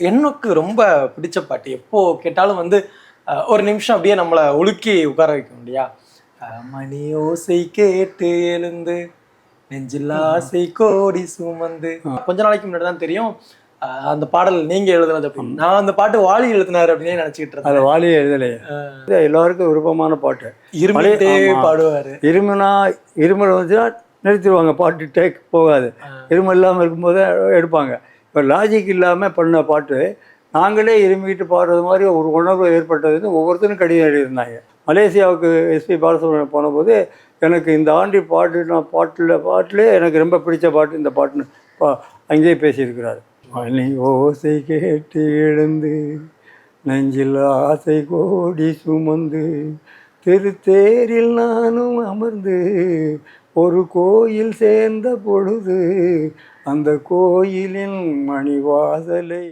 எனக்கு ரொம்ப பிடிச்ச பாட்டு. எப்போ கேட்டாலும் வந்து ஒரு நிமிஷம் அப்படியே நம்மளை உலுக்கி உட்கார வைக்கும் இல்லையா அஹ், மணி ஓசை கேட்டு எழுந்து நெஞ்சில் ஆசை கோடி சுமந்து. கொஞ்ச நாளைக்கு முன்னாடி தான் தெரியும். அந்த பாடல் நீங்க எழுதுனது அப்படின்னு நான் அந்த பாட்டு வாலி எழுதினாரு அப்படின்னே நினைச்சுக்கிட்டு இருந்தேன். அதை வாலியே எழுதலையே. எல்லாருக்கும் விருப்பமான பாட்டு. ஆமா. பாடுவாரு. இருமுனா இருமல் வந்துச்சுன்னா நிறுத்திடுவாங்க. பாட்டு டேக் போகாது. இருமல் இல்லாமல் இருக்கும்போது எடுப்பாங்க. இப்போ லாஜிக் இல்லாமல் பண்ண பாட்டு நாங்களே இருமிக்கிட்டு பாடுறது மாதிரி ஒரு உணர்வு ஏற்பட்டதுன்னு ஒவ்வொருத்தரும் கடிதம் எழுதியிருந்தாங்க. மலேசியாவுக்கு எஸ்பி பாலசுப்ரமணியம் போனபோது எனக்கு இந்த ஆண்டி பாட்டு நான் பாட்டில் பாட்டிலே எனக்கு ரொம்ப பிடிச்ச பாட்டு இந்த பாட்டுன்னு பா அங்கேயே பேசியிருக்கிறாரு. மணி ஓசை கேட்டு எழுந்து நெஞ்சில் ஆசை கோடி சுமந்து திருத்தேரில் நானும் அமர்ந்து ஒரு கோயில் சேர்ந்த பொழுது அந்த கோயிலின் மணிவாசலை